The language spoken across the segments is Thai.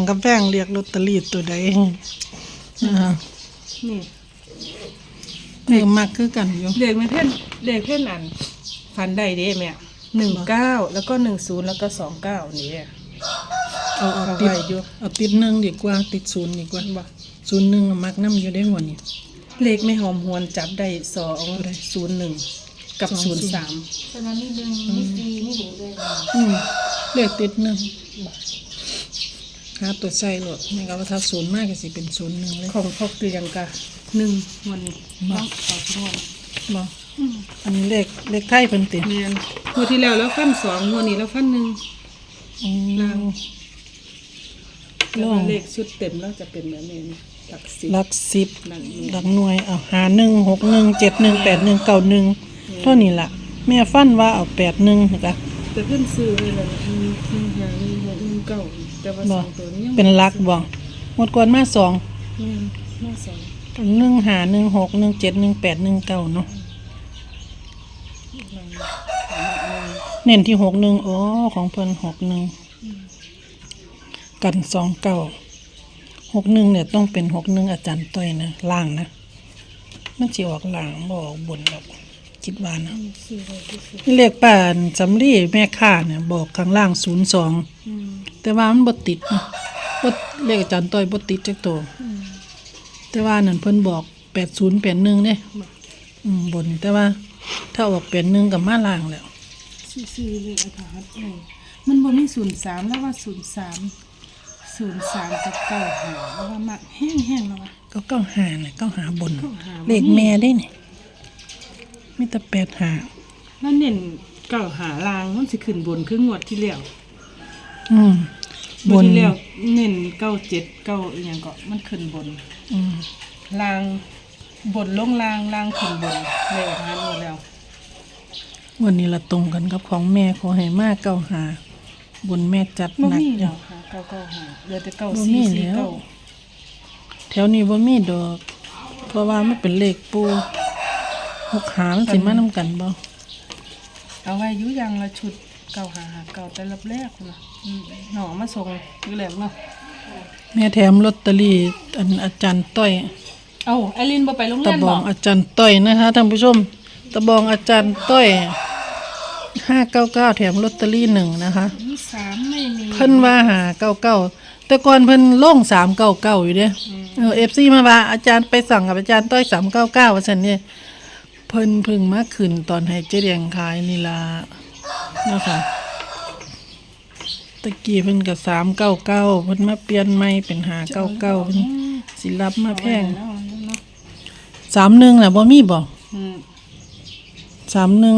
องกำแพงเรียกลอตเตอรี่ตัวใดอ่านี่เออมักคือกันอยู่เลขไม่เพ่นเลขเพ่นอันฟันได้เด้แม่หนึ่งเก้าแล้วก็หนึ่งศูนย์แล้วก็สองเก้านี่เด้เอาเอาเอาติดไว้อยู่เอาติดหนึ่งดีกว่า ติดศูนย์ดีกว่าบ่ศูนย์หนึ่งมักน้ำอยู่ได้หัวนี่เลขไม่หอมหวนจับได้สองศูนย์หนึ่งกับสองศูศูนนย์ย์สามฉะนั้นนี่ดึงนี่ตีนี่หนูเลยนะอืมเลขติดหนึ่ง หาตัวใส่หลดนี่ก็ว่าถ้าศูนย์มากก็สิเป็นศูนย์หนึ่งเลยของพกเรียงกะหนึ่งวันนี้บ่ต้องขอโทษบ่อันนี้เลขเลขไทยเพิ่นติเนียนงวดที่แล้วแล้วฟันสองงวดนี้แล้วฟันหนึ่งอืล่างมแล้วล่องเลขชุดเต็มแล้วจะเป็นแบบนี้นะหลักสิบหลักสิบนั่นนี่หลักหน่วยเอาหาหนึ่งหกหนึ่งเจ็ดหนึ่งแปดหนึ่งเก้าหนึ่งเท่านี้ล่ะ แม่ฟันว่าเอาแปดหนึ่งนะคะแต่เพื่อนซื้อไว้แล้วนะมีหนึ่งหาหนึ่งหกห นึ่งเก้าแต่ว่าสบ่องตัวนี้ยังเป็นหลักบ่หมดก่อนมาสองแม่นหน้าสองหนึ่งหาหนึ่งหกหนึ่งเจ็ดหนึ่งแปดหนึ่งเก้าเนาะเน้นที่หกหนึ่งอ๋อของเพิ่นหกหนึ่งกันสองเก้าหกหนึ่งเนี่ยต้องเป็นหกหนึ่งอาจารย์ต้อยนะล่างนะมันจะออกล่างบออกบนหรอก คิดว่านะซื้อไว้ที่สุดนี่เลขป่านสำลีแม่ค้าเนี่ยบอกข้างล่างศูนย์สองอืมแต่ว่ามันบ่ติดนะบ่เลขอาจารย์ต้อยบ่ติดจักตัวแต่ว่านั่นเพิ่นบอกแปดศูนย์แปดหนึ่งเด้อืมบนแต่ว่า ถ้าออกแปดหนึ่งกับมาล่างแล้วซื้อซื้อเลยอาถรรพ์เลยมันบ่มีศูนย์สามแล้วว่าศูนย์สามศูนย์สามกับเก้าหาแล้วว่ามักแห้งแห้งแล้วว่าก็เก้าหาเนี่ยเก้าหาบนเก้าหาบ่มีเลขแม่ได้เนี่ย มีแต่แปดหาแล้วเน้นเก้าหาลางมันสิขึ้นบนคืองวดที่แล้วอืมงบวดนที่แล้วเน้นเก้าเจ็ดเก้าอีหยังก็มันขึ้นบนอืมลางบนลงลางลางขึ้นบนเลยออกมาหมดแล้ว วันนี้ละตรงกันกับของแม่ขอให้มากเก้าหาบนแม่จัดบ่หนักมีอแล้ยู่วค่ะเก้าเก้าหาเหลือแต่เก้าบ่สี่มีสี่แล้ว เก้าแถวนี้บ่มีดอก เพราะว่ามันเป็นเลขปู หกหามันสิมานำกันบ่เอาไว้อยุยังละชุดเก้าหาหาเก้าแต่รับแรกคุณนะอืมหน่อมาส่งอยู่แหลมเนาะแม่แถมลอตเตอรี่อันอาจารย์ต้อย เอาไอรินบ่ไปโรงตะเรียนบบ่องอาจารย์ต้อยนะคะท่านผู้ชม ตะบองอาจารย์ต้อยห้าเก้าเก้าแถมลอตเตอรี่หนึ่งนะคะ มีสามไม่มีเพิ่นว่าหาเก้าเก้าแต่ก่อนเพิ่นลงสามเก้าเก้าอยู่เด้เออฟซีมาว่าอาจารย์ไปสั่งกับอาจารย์ต้อยสามเก้าเก้าว่าสันเนี่ย เพิ่นเพึ่งมาขึ้นตอนให้เจ๊แดงขายนี่ล่ะนะคะตะกี้เพิ่นกับสามเก้าเก้าเพิ่นมาเปลี่ยนใหม่เป็นหาเก้าเก้าเพิ่นสิรับมาแพงเนาะเนาะสามหนึ่งน่ะบ่มีบ่อืมสามหนึ่ง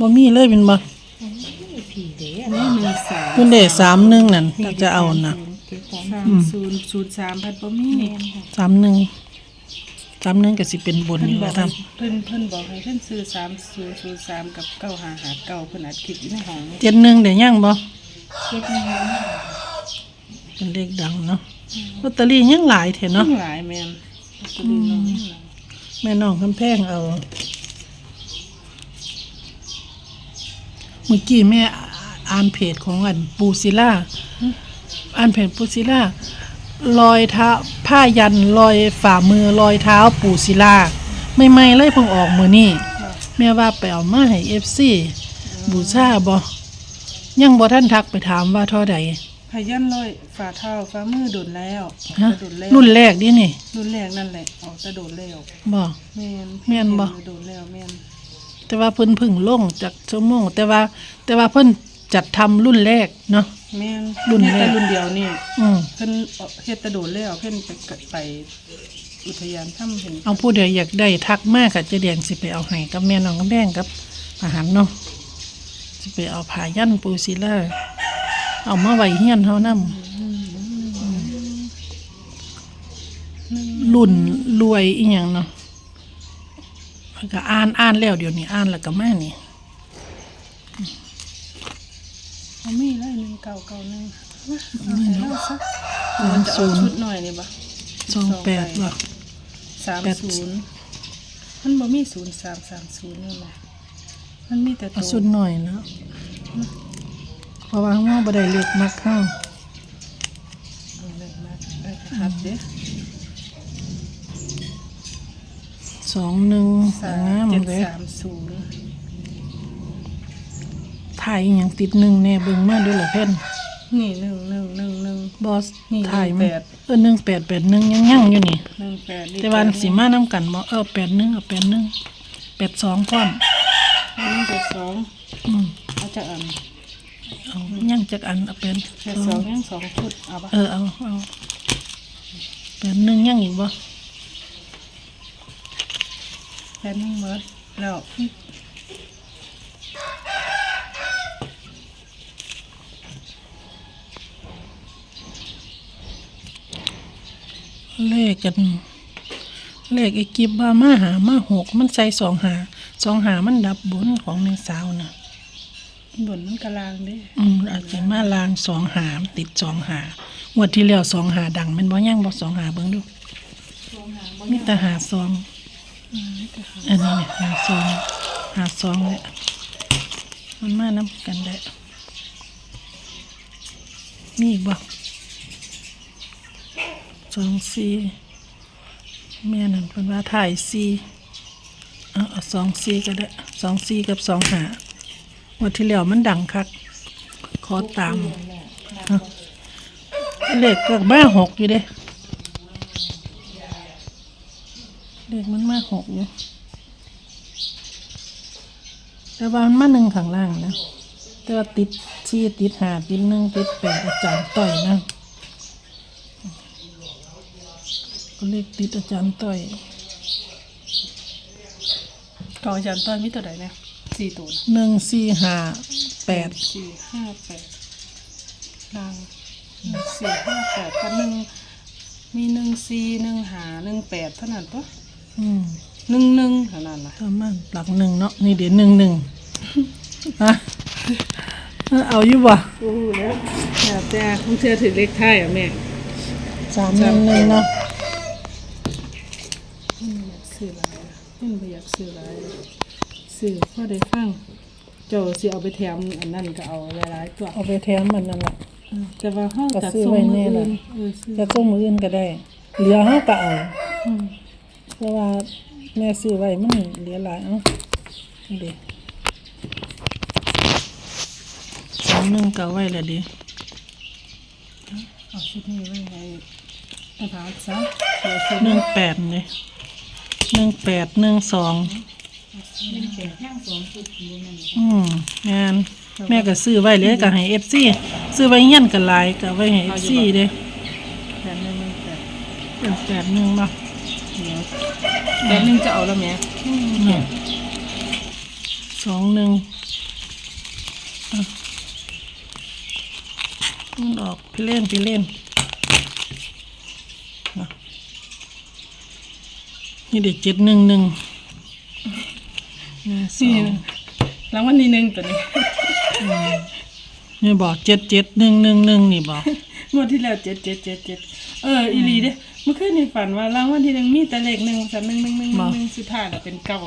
บ่มีเลยเป็นบ่ผีเด้อันนี้หนึ่งสามคุณเดชสามหนึ่งนั่นถ้าจะเอาน่ะเก็บของสามศูนย์ศูนย์สามพันบ่มีสามหนึ่ง สามหนึ่งก็สิเป็นบนเพิ่นอยู่บอว่ากให้ทำเพิ่นเพิ่นบอกให้เพิ่นซื้อสามศูนย์ศูนย์สามกับเก้าหาหาเก้าเพิ่นอัดคลิปอยู่ในห้องเจ็ดหนึ่งเดี๋ยวย่างบ่เก็บในห้องเป็นเลขดังเนาะลอตเตอรี่ยังหลายเถอะเนาะ ทั้งหลายแม่นตัวนี้เนาะแม่น้องคำแพงเอา เมื่อกี้แม่อ่านเพจของอันปูซิล่าอ่านเพจปูซิล่า รอยเท้าผ้ายันรอยฝ่ามือรอยเท้าปูซิล่าไม่ไม่ๆเลยเพิ่งออกมือนี่แม่ว่าไปเอามาให้เอฟซีบูชาบ่ยังบ่ท่านทักไปถามว่าเท่าใดพยันลอยฝ่าเท้าฝ่ามือโดนแล้วฮะโดนแล้วรุ่นแรกดินี่รุ่นแรกนั่นแหละออกแต่โดนแล้วบ่ แม่นแม่นบ่ โดนแล้วแม่นแต่ว่าเพิ่นเพึ่งลงจากชั่วโมง แต่ว่าแต่ว่าเพิ่นจัดทำรุ่นแรกเนาะ แม่นรุ่นเฮ็ดแรแต่กรุ่นเดียวนี่อืมเพิ่นเอาเฮ็ดแต่โดนแล้วเพิ่นไปกะไปอุทยานถ้ำเห็นเอาผู้ใดอยากได้ทักมากค่ะเจะเดียงสิไปเอาให้กับแม่น้องกับแบงกับอาหารเนาะสิไปเอาผ้ายันปูซิล่าเอามาไว้เฮียนเฮานำรุ่นรวยอีหยังเนาะแล้วก็อ่านอ่านแล้วเดี๋ยวนี้อ่านแล้วก็มานี่ เอามีเลยหนึ่งเก่าเก่าหนึ่งเอาให้เราซะมันจะเอาชุดหน่อยนี่บ่สองแปดบ่สามแปดศูนย์มันบ่มีศูนย์สามสามศูนย์นี่แหละมันมีแต่เอาตัวสุดหน่อยแล้วเพราะว่าข้างนอกบ่ได้เล็กมักเข้าเเลยมากเอ้ยครับเด้สองหนึ่งสาสามมงามเจ็ดเลยสามศูนย์ ถ่ายอหย่างติดหนึ่งแน่เบิ่งมาด้วยเหรอเพื่อนนี่หนึ่งหนึ่งหนึ่งหนึ่ง บอสนี่ถ่ายหนึ่มังนแปดเออหนึ่งแปดแปดหนึ่งยังยังอยู่นี่ หนึ่งแปดแต่วันสีมาน้ำกันบ่เออแปดหนึ่งเอาแปดหนึ่งแปดสองพร้อมหนึ่งแปดสองอืมเอาจะอันเอายังจักอันเอาเป็นแปดสองยังสองชุดเอาปะเออเอาเอาแปดหนึ่งยังอีกบ่แปดหนึ่งเมิดแล้ว เลขกัน เลขไอ้กิบว่ามาหามาหกมันใส่สองหาสองหามันดับบนของแม่สาวน่ะบนมันกลางเด้อืมอาจจะมาลางสองหามติดสองหางวดที่แล้วสองหาดังแมันบ่ย่างบ่สองหาเบิ่งดูมีแต่หาสองอันนี้เนี่ยหาสองหาสองเลยมันมาน้ำกันได้มีอีกบ่ สองสี่แม่นั่นเพิ่นว่าถ่ายสี่เอาเอสองสี่ก็ได้สองสี่กับสองหาวันที่แล้วมันดังคัก ขอตามเลขก็มาหกอยู่เด้เลขมันมาหกอยู่แต่ว่ามันมาหนึ่งข้างล่างนะแต่ว่าติดชีติดหาติดหนึ่งติดแปดอาจารย์ต่อยนะก็ เลขติดอาจารย์ต่อยกองอาจารย์ต้นมีตัวใดเนี่ยสี่ตัวนะหนึ่งสี่ห้าแปดสี่ห้าแปดลางหนึ่งสี่ห้าแปดกับหนึ่งมีหนึ่งสี่หนึ่งหาหนึ่งแปดเท่านั้นตัวอืมหนึ่งหนึ่งเท่านั้นล่ะประมาณหลักหนึ่งเนาะนี่เดี๋ยวหนึ่งหนึ่งฮะเอาอยู่บ่โอ้แล้วแต่แต่ต้องเชื่อถือเลขท้ายอะแม่ สามหนึ่งหนึ่งเนาะมันอยากซื้อหลายมันไม่อยากซื้อหลายซื้อพอได้ฟังเจ้าสิเอาไปแถมอันนั้นก็เอาหลายๆตัวเอาไปแถมมันนั่นแหละอืมแต่ว่าเฮาก็จัดซื้อส่งไว้มืแน่อล่ะอื่นเออซื้อจะส่งมืออื่นก็ได้ เหลือเฮาก็เอาอืมเพราะว่าแม่ซื้อไว้มันเหลือหลายเอ้านี่เด็สามหนึ่งก็เอาไว้และเดิเอาชุดนี้ไว้ให้ อาจารย์ซะเดี๋ยวซื้อหนึ่งแปดเลยหนึ่งแปดหนึ่งสองเป็นแปดย่างสองชุดอยู่นั่นอืมงานแม่ก็ซื้อไว้เลยก็ให้เอฟซีซื้อไว้เงี้ยนกันหลายก็ไว้ให้เอฟซีเด้แถมหนึ่งหนึ่งแปดเป็นแปดหนึ่งเนาะเดี๋ยวแปดหนึ่งจะเอาแล้วแม่เนี่ยสองหนึ่งอะมันออกพี่เล่นพี่เล่นอะ นี่เด็กเจ็ดหนึ่งหนึ่งนี่สอนี่งรางวัลที่หนึ่งตัวนี้นี่บอกเจ็ดเจ็ดหนึ่งหนึ่งหนึ่งนี่บอกงวดที่แล้วเจ็ดเจ็ดเจ็ดเจ็ดเอออีหลีเด้เมื่อคืนในฝันว่ารางวัลที่หนึ่งมีแต่เลขหนึ่งสามหนึ่งหนึ่งหนึ่งหนึ่งหนึ่งสุดท้ายแล้วเป็นเก้า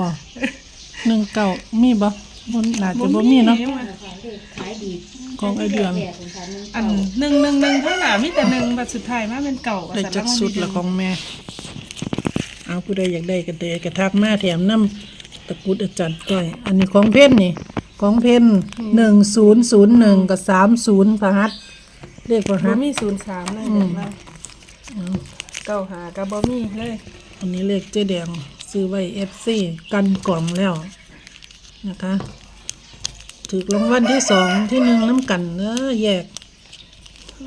บอกหนึ่งเก่ามีบ่ บนน่าจะบ่มีเนาะ ขายดีของไอเดือนแปดของฉันนึงอันหนึ่งหนึ่งหนึ่งเท่าไหร่มีแต่หนึ่งบัดสุดท้ายมาเป็นเก่าได้จักสุดละของแม่ เอาผู้ใดอยากได้ก็เดกระทักมาแถมน้ำตะกรุดอาจารย์ก้อย อันนี้ของเพ่นนี่ ของเพ่นหนึ่งศูนย์ศูนย์หนึ่งกับสามศูนย์พหัสเรียกพบ่หัส มีศูนย์สามเลยเดี๋ยวมาเก้าหากับบ่มีเลย อันนี้เลขเจ๊แดงซื้อไว้เอฟซีกันกล่องแล้ว นะคะถือรางวัลที่สองที่หนึ่งน้ำกันเนอะแยก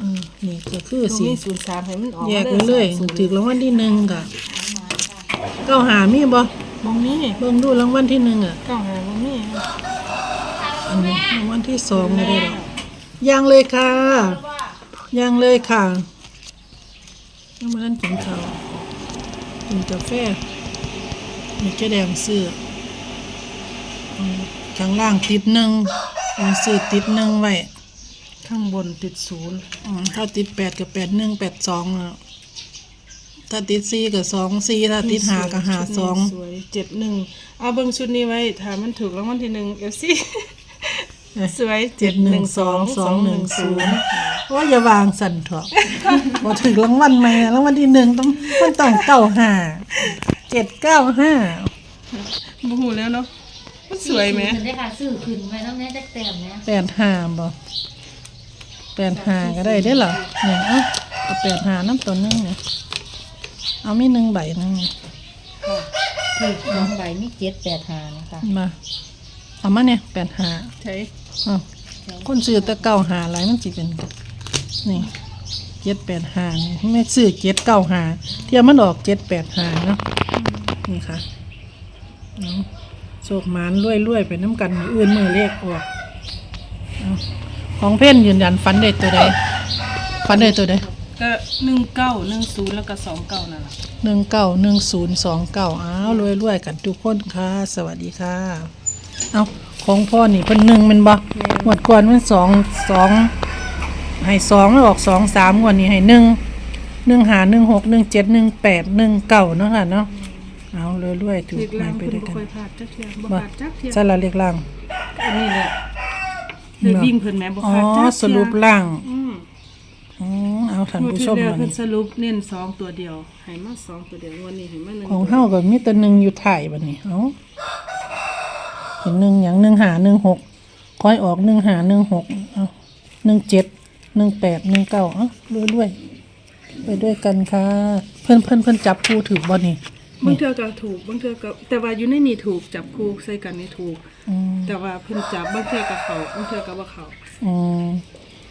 อืมนี่ก็คือบ่สีมีศูนย์สามให้มันออกแยมากไปเลยสามศูนย์ถือรางวัลที่หนึ่งกะเก้าหามีบ่บ่มีเบิ่งดูรางวัลที่หนึ่งอะเก้าหาบ่มีอันนี้รางวัลที่สองไม่ได้หรอกยังเลยค่ะ ยังเลยค่ะยังมาท่านกินข้าวกินกาแฟมีเจ๊แดงซื้ออืม ข้างล่างติดหนึ่งมีซื้อติดหนึ่งไว้ ข้างบนติดศูนย์อืมถ้าติดแปดกับแปดหนึ่งแปดสองอะถ้าติดสี่กับสองสี่ถ้าติดหากับหาสองสวยเจ็ดหนึ่งเอาเบิ่งชุดนี้ไว้ถ้ามันถูกรางวัลที่หนึ่งเอฟซีสวยเจ็ดหนึ่งสองสองหนึ่งศูนย์ว่าอย่าวางสั่นเถอะบ่ถึงรางวัลใหม่นะรางวัลที่หนึ่งต้องมันต้องเก้าห้าเจ็ดเก้าห้าบ่ฮู้แล้วเนาะมัน สวยไหมซื้อขึ้นได้ค่ะซื้อขึ้นไว้น้ำแน่จักแต้มเนี่ยแปดห้าบ่แปดห้าก็ได้ได้อเหรอเนี่ยเอาเอาแปดห้าน้ำตัวนึงเนี่ยเอามีหนึ่งใบนึงเนี่ยถูกสองใบมีเจ็ดแปดหานะคะมาเอามาเนี่ยแปดห้าใช่เอาคนซื้อแต่เก้าหาอะไรมันสิเป็นนี่เจ็ดแปดห้านี่ไม่ซื้อเจ็ดเก้าห้าเทียมมันออกเจ็ดแปดห้าเนาะนี่ค่ะเอา โศกหมานรวยๆไปน้ำกันมืออื่นมือเลขออกเอาของเพ่นยืนยันฟันได้ตัวใดฟันได้ตัวใดก็หนึ่งเก้าหนึ่งศูนย์แล้วก็สองเก้านั่นแหละหนึ่งเก้าหนึ่งศูนย์สองเก้าอ้าวรวยๆกันทุกคนค่ะ สวัสดีค่ะ เอาของพ่อนี่เพิ่นหนึ่งแมันบ่หมดก่อนมันสองสองให้สองแล้วออกสองสามงวันนี้ให้หนึ่งหนึ่งหาหนึ่งหกหนึ่งเจ็ดหนึ่งแปดหนึ่งเก้าเนาะค่ะเนาะ เอารวยๆถูกเรียกไปล่างไปเพิ่นด้วยบ่กันค่อยพลาดจักเที่ยบ่บ่พลาดจักเที่ยใช่ละเรียกล่าง อันนี้แหละเลยวิ่งเพิ่นแม่บ่อ๋อ พลาดจักเที่ยสรุปล่างอืมอ๋อเอาท่านงวดผู้ที่ชมแล้ววันเพิ่นนี้สรุปเน้นสองตัวเดียวให้มาสองตัวเดียวงวันนี้ให้มาหนึ่งของตัวเฮาก็มีแต่หนึ่งอยู่ถ่ายบัดนี้เอ้าเห็นหนึ่งอย่างหนึ่งหาหนึ่งหกคอยออกหนึ่งหาหนึ่งหกเอ้าหนึ่งเจ็ดหนึ่งแปดหนึ่งเก้าเอ้าด้วยด้วยไปด้วยกันค่ะ เพื่อนเพื่อนเพื่อนจับคู่ถือบ่นี่ บางเทื่อก็ถูกบางเทื่อก็แต่ว่าอยู่ในนี่ถูกจับคู่ใส่กันนี่ถูก อืมแต่ว่าเพิ่นจับบางเทื่อก็เขาบางเทื่อก็บ่เขาอืม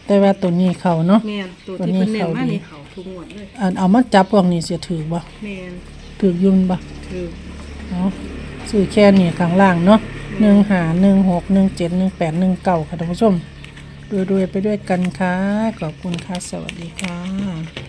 แต่ว่าตัวนี้เขาเนาะ แม่นตัวที่เพิ่นเน้นมานี่เขาทุกงวดเลยอันเอามาจับพวกนี้เสียถือบ่แม่นถือยุ่นบ่ถือ เนาะซื้อแค่นี้ข้างล่างเนาะหนึ่งหาหนึ่งหกหนึ่งเจ็ดหนึ่งแปดหนึ่งเก้าค่ะท่านผู้ชมรวยๆไปด้วยกันค่ะ ขอบคุณค่ะ สวัสดีค่ะ